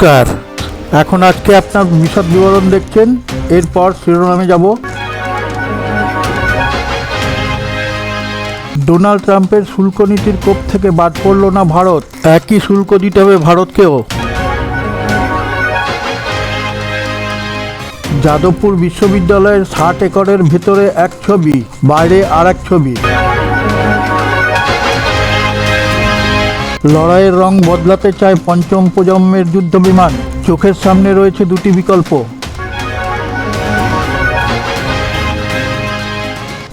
নমস্কার এখন আজকে আপনার বিশদ বিবরণ দেখছেন, এরপর শিরোনামে যাব। ডোনাল্ড ট্রাম্পের শুল্ক নীতির কোপ থেকে বাদ পড়ল না ভারত। একই শুল্ক দিতে হবে ভারতকেও। যাদবপুর বিশ্ববিদ্যালয়ের ষাট একরের ভেতরে এক ছবি, বাইরে আর এক ছবি। লড়াইয়ের রং বদলাতে চায় পঞ্চম প্রজন্মের যুদ্ধ বিমান চোখের সামনে রয়েছে দুটি বিকল্প।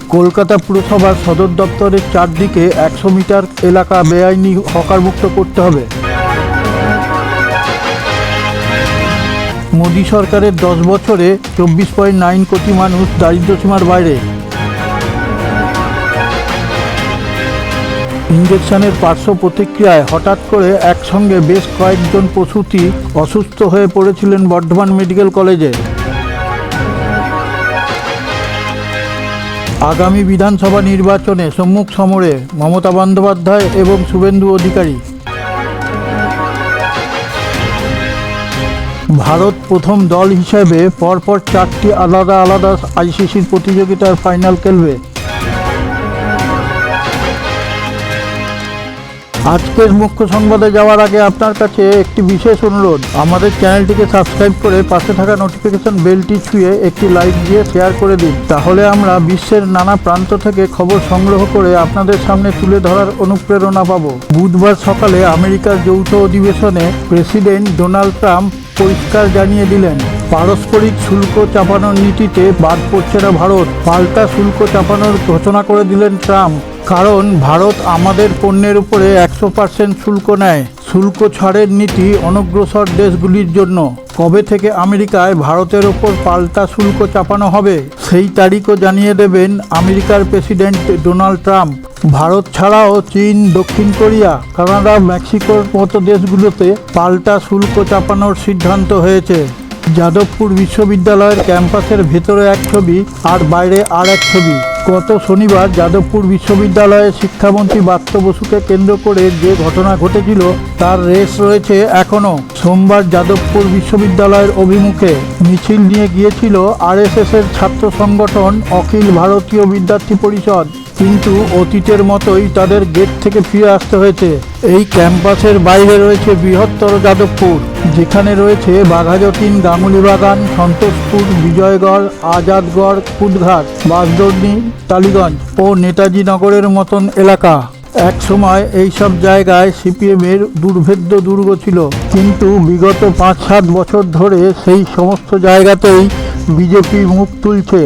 কলকাতা পুরসভার সদর দপ্তরের চারদিকে একশো মিটার এলাকা বেআইনি হকারমুক্ত করতে হবে। মোদী সরকারের দশ বছরে চব্বিশ পয়েন্ট নাইন কোটি মানুষ দারিদ্র্যসীমার বাইরে। ইঞ্জেকশনের পার্শ্ব প্রতিক্রিয়ায় হঠাৎ করে একসঙ্গে বেশ কয়েকজন প্রসূতি অসুস্থ হয়ে পড়েছিলেন বর্ধমান মেডিকেল কলেজে। আগামী বিধানসভা নির্বাচনে সম্মুখ সমরে মমতা বন্দ্যোপাধ্যায় এবং শুভেন্দু অধিকারী। ভারত প্রথম দল হিসেবে পরপর চারটি আলাদা আলাদা আইসিসির প্রতিযোগিতার ফাইনাল খেলবে। আজকের মুখ্য সংবাদে যাওয়ার আগে আপনার কাছে একটি বিশেষ অনুরোধ। আমাদের চ্যানেলটিকে সাবস্ক্রাইব করে পাশে থাকা নোটিফিকেশন বেলটি ছুঁয়ে একটি লাইক দিয়ে শেয়ার করে দিন। তাহলে আমরা বিশ্বের নানা প্রান্ত থেকে খবর সংগ্রহ করে আপনাদের সামনে তুলে ধরার অনুপ্রেরণা পাব। বুধবার সকালে আমেরিকার যৌথ অধিবেশনে প্রেসিডেন্ট ডোনাল্ড ট্রাম্প পরিষ্কার জানিয়ে দিলেন, পারস্পরিক শুল্ক চাপানোর নীতিতে বাদ পড়ছে না ভারত। পাল্টা শুল্ক চাপানোর ঘোষণা করে দিলেন ট্রাম্প। কারণ ভারত আমাদের পণ্যের উপরে একশো পার্সেন্ট শুল্ক নেয়। শুল্ক ছাড়ের নীতি অনগ্রসর দেশগুলির জন্য। কবে থেকে আমেরিকায় ভারতের ওপর পাল্টা শুল্ক চাপানো হবে, সেই তারিখও জানিয়ে দেবেন আমেরিকার প্রেসিডেন্ট ডোনাল্ড ট্রাম্প। ভারত ছাড়াও চীন, দক্ষিণ কোরিয়া, কানাডা, মেক্সিকোর মতো দেশগুলোতে পাল্টা শুল্ক চাপানোর সিদ্ধান্ত হয়েছে। যাদবপুর বিশ্ববিদ্যালয়ের ক্যাম্পাসের ভেতরে এক ছবি আর বাইরে আর এক ছবি। গত শনিবার যাদবপুর বিশ্ববিদ্যালয়ে শিক্ষামন্ত্রী বাত্য বসুকে কেন্দ্র করে যে ঘটনা ঘটেছিল, তার রেস রয়েছে এখনও। সোমবার যাদবপুর বিশ্ববিদ্যালয়ের অভিমুখে মিছিল নিয়ে গিয়েছিল আরএসএসের ছাত্র সংগঠন অখিল ভারতীয় বিদ্যার্থী পরিষদ। কিন্তু অতীতের মতোই তাদের গেট থেকে ফিরে আসতে হয়েছে। এই ক্যাম্পাসের বাইরে রয়েছে বৃহত্তর যাদবপুর। যেখানে রয়েছে বাঘাযতীন গাঙ্গুলি বাগান, সন্তোষপুর, বিজয়গড়, আজাদগড় কুদঘাট বাসদর্নি টালিগঞ্জ ও নেতাজি নগরের মতন এলাকা। এক সময় এইসব জায়গায় সিপিএমের দুর্ভেদ্য দুর্গ ছিল। কিন্তু বিগত পাঁচ সাত বছর ধরে সেই সমস্ত জায়গাতেই বিজেপি মুখ তুলছে।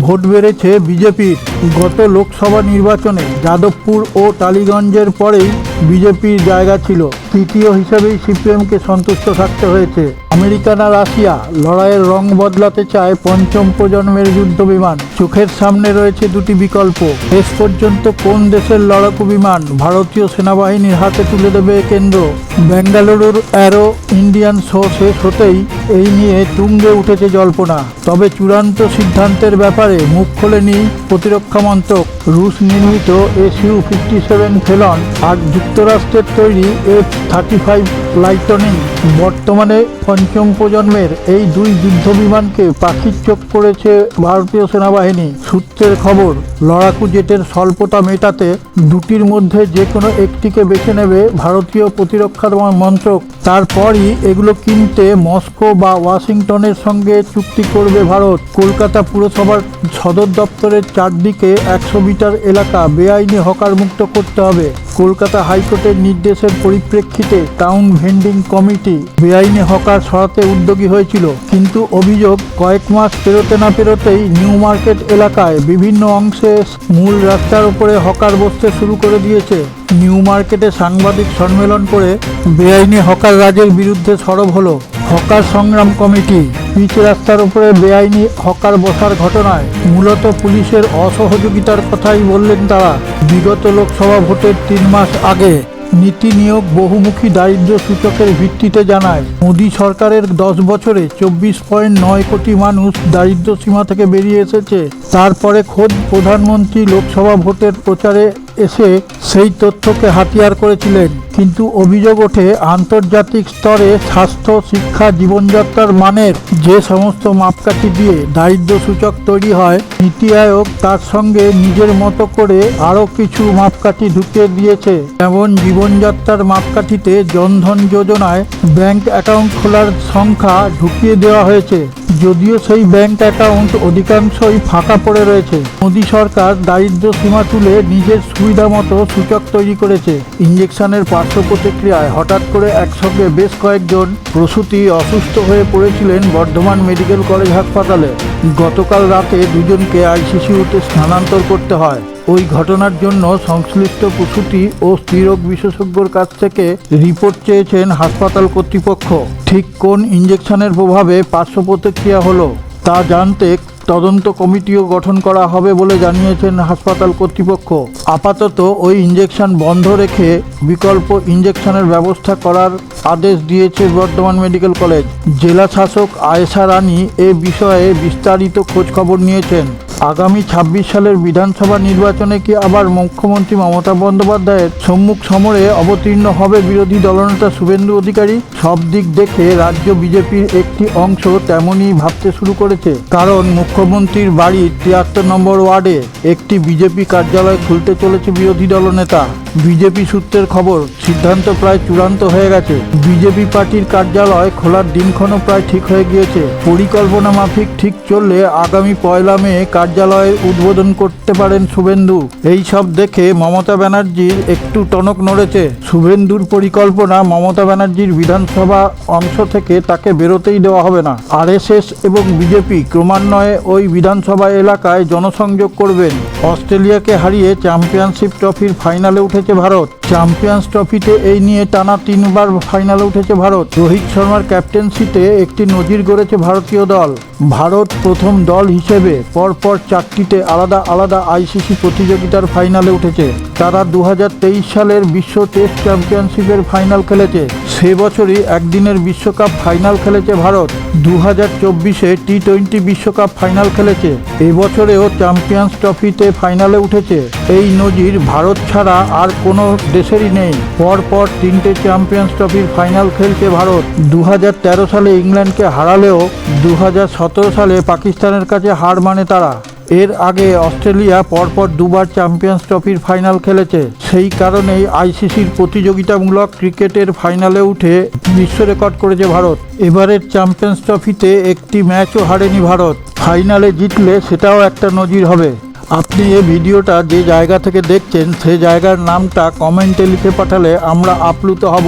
ভোট বেড়েছে বিজেপির। গত লোকসভা নির্বাচনে যাদবপুর ও টালিগঞ্জের পরেই বিজেপির জায়গা ছিল। তৃতীয় হিসেবেই সিপিএমকে সন্তুষ্ট থাকতে হয়েছে। আমেরিকা না রাশিয়া, লড়াইয়ের রং বদলাতে চায় পঞ্চম প্রজন্মের যুদ্ধ বিমান। চোখের সামনে রয়েছে দুটি বিকল্প। শেষ পর্যন্ত কোন দেশের লড়াকু বিমান ভারতীয় সেনাবাহিনীর হাতে তুলে দেবে কেন্দ্র? বেঙ্গালুরুর অ্যারো ইন্ডিয়ান শো শেষ হতেই এই নিয়ে তুঙ্গে উঠেছে জল্পনা। তবে চূড়ান্ত সিদ্ধান্তের ব্যাপারে মুখ খোলেনি প্রতিরক্ষা মন্ত্রক। রুশ নির্মিত এসইউ ফিফটি সেভেন ফেলন আর যুক্তরাষ্ট্রের তৈরি এফ থার্টি ফাইভ লাইটনিং বর্তমানে পঞ্চম প্রজন্মের এই দুই যুদ্ধ বিমানকে পাখির চোখ করেছে ভারতীয় সেনাবাহিনী। সূত্রের খবর, লড়াকু জেটের স্বল্পতা মেটাতে দুটির মধ্যে যে কোনো একটিকে বেছে নেবে ভারতীয় প্রতিরক্ষা মন্ত্রক। তারপরই এগুলো কিনতে মস্কো বা ওয়াশিংটনের সঙ্গে চুক্তি করবে ভারত। কলকাতা পুরসভার সদর দপ্তরের চারদিকে একশো মিটার এলাকা বেআইনি হকার মুক্ত করতে হবে। কলকাতা হাইকোর্টের নির্দেশের পরিপ্রেক্ষিতে টাউন ভেন্ডিং কমিটি বেআইনি হকার সরাতে উদ্যোগী হয়েছিল। কিন্তু অভিযোগ, কয়েক মাস পেরোতে না পেরোতেই নিউ মার্কেট এলাকায় বিভিন্ন অংশে মূল রাস্তার উপরে হকার বসতে শুরু করে দিয়েছে। নিউ মার্কেটে সাংবাদিক সম্মেলন করে বেআইনি হকার রাজের বিরুদ্ধে সরব হলো হকার সংগ্রাম কমিটি। পিচ রাস্তার উপরে বেআইনি হকার বসার ঘটনায় মূলত পুলিশের অসহযোগিতার কথাই বললেন তারা। বিগত লোকসভা ভোটের তিন মাস আগে নীতি নিয়োগ বহুমুখী দারিদ্র সূচকের ভিত্তিতে জানায়। মোদী সরকারের দশ বছরে চব্বিশ পয়েন্ট নয় কোটি মানুষ দারিদ্র সীমা থেকে বেরিয়ে এসেছে। তারপরে খোদ প্রধানমন্ত্রী লোকসভা ভোটের প্রচারে এসে সেই তথ্যকে হাতিয়ার করেছিলেন। কিন্তু অভিযোগ ওঠে, আন্তর্জাতিক স্তরে স্বাস্থ্য, শিক্ষা, জীবনযাত্রার মানের যে সমস্ত মাপকাঠি দিয়ে দারিদ্র সূচক তৈরি হয়, নীতি আয়োগ তার সঙ্গে নিজের মতো করে আরও কিছু মাপকাঠি ঢুকিয়ে দিয়েছে। যেমন জীবনযাত্রার মাপকাঠিতে জনধন যোজনায় ব্যাংক অ্যাকাউন্ট খোলার সংখ্যা ঢুকিয়ে দেওয়া হয়েছে। যদিও সেই ব্যাংক অ্যাকাউন্ট অধিকাংশই ফাঁকা পড়ে রয়েছে। মোদী সরকার দারিদ্র সীমা তুলে নিজের সুবিধা মতো সূচক তৈরি করেছে। ইঞ্জেকশনের পার্শ্ব প্রতিক্রিয়ায় হঠাৎ করে একসঙ্গে বেশ কয়েকজন প্রসূতি অসুস্থ হয়ে পড়েছিলেন বর্ধমান মেডিকেল কলেজ হাসপাতালে। গতকাল রাতে দুজনকে আইসিসিউতে স্থানান্তর করতে হয়। ওই ঘটনার জন্য সংশ্লিষ্ট প্রসূতি ও স্ত্রীরোগ বিশেষজ্ঞর কাছ থেকে রিপোর্ট চেয়েছেন হাসপাতাল কর্তৃপক্ষ। ঠিক কোন ইঞ্জেকশনের প্রভাবে পার্শ্ব প্রতিক্রিয়া হলো তা জানতে তদন্ত কমিটিও গঠন করা হবে বলে জানিয়েছেন হাসপাতাল কর্তৃপক্ষ। আপাতত ওই ইঞ্জেকশন বন্ধ রেখে বিকল্প ইঞ্জেকশনের ব্যবস্থা করার আদেশ দিয়েছে বর্ধমান মেডিকেল কলেজ। জেলা শাসক আয়েশা রানী এ বিষয়ে বিস্তারিত খোঁজখবর নিয়েছেন। আগামী ছাব্বিশ সালের বিধানসভা নির্বাচনে কি আবার মুখ্যমন্ত্রী মমতা বন্দ্যোপাধ্যায়ের সম্মুখ সমরে অবতীর্ণ হবে বিরোধী দলনেতা শুভেন্দু অধিকারী? সব দিক দেখে রাজ্য বিজেপির একটি অংশ তেমনই ভাবতে শুরু করেছে। কারণ মুখ্যমন্ত্রীর বাড়ির তিয়াত্তর নম্বর ওয়ার্ডে একটি বিজেপি কার্যালয় খুলতে চলেছে বিরোধী দলনেতা। বিজেপি সূত্রের খবর, সিদ্ধান্ত প্রায় চূড়ান্ত হয়ে গেছে। বিজেপি পার্টির কার্যালয় খোলার দিনক্ষণও প্রায় ঠিক হয়ে গিয়েছে। পরিকল্পনা মাফিক ঠিক চললে আগামী পয়লা মে কার্যালয়ের উদ্বোধন করতে পারেন শুভেন্দু। এই সব দেখে মমতা ব্যানার্জির একটু টনক নড়েছে। শুভেন্দুর পরিকল্পনা মমতা ব্যানার্জির বিধানসভা অংশ থেকে তাকে বেরোতেই দেওয়া হবে না। আরএসএস এবং বিজেপি ক্রমান্বয়ে ওই বিধানসভা এলাকায় জনসংযোগ করবেন। অস্ট্রেলিয়াকে হারিয়ে চ্যাম্পিয়নশিপ ট্রফির ফাইনালে উঠেছে ভারত। চ্যাম্পিয়ন্স ট্রফিতে এই নিয়ে টানা তিনবার ফাইনালে উঠেছে ভারত। রোহিত শর্মার ক্যাপ্টেন্সিতে একটি নজির গড়েছে ভারতীয় দল। ভারত প্রথম দল হিসেবে পরপর চারটিতে আলাদা আলাদা আইসিসি প্রতিযোগিতার ফাইনালে উঠেছে। তারা দু হাজার তেইশ সালের বিশ্ব টেস্ট চ্যাম্পিয়নশিপের ফাইনাল খেলেছে। সে বছরই একদিনের বিশ্বকাপ ফাইনাল খেলেছে ভারত। দু হাজার চব্বিশে টি টোয়েন্টি বিশ্বকাপ ফাইনাল খেলেছে। এবছরেও চ্যাম্পিয়ন্স ট্রফিতে ফাইনালে উঠেছে। এই নজির ভারত ছাড়া আর কোনো দেশেরই নেই। পরপর তিনটে চ্যাম্পিয়ন্স ট্রফির ফাইনাল খেলছে ভারত। দু হাজার তেরো সালে ইংল্যান্ডকে হারালেও দু সালে পাকিস্তানের কাছে হার মানে তারা। এর আগে অস্ট্রেলিয়া পরপর দুবার চ্যাম্পিয়ন্স ট্রফির ফাইনাল খেলেছে। সেই কারণেই আইসিসির প্রতিযোগিতামূলক ক্রিকেটের ফাইনালে উঠে বিশ্ব রেকর্ড করেছে ভারত। এবারের চ্যাম্পিয়ন্স ট্রফিতে একটি ম্যাচও হারেনি ভারত। ফাইনালে জিতলে সেটাও একটা নজির হবে। আপনি এই ভিডিওটা যে জায়গা থেকে দেখছেন, সে জায়গার নামটা কমেন্টে লিখে পাঠালে আমরা আপ্লুত হব।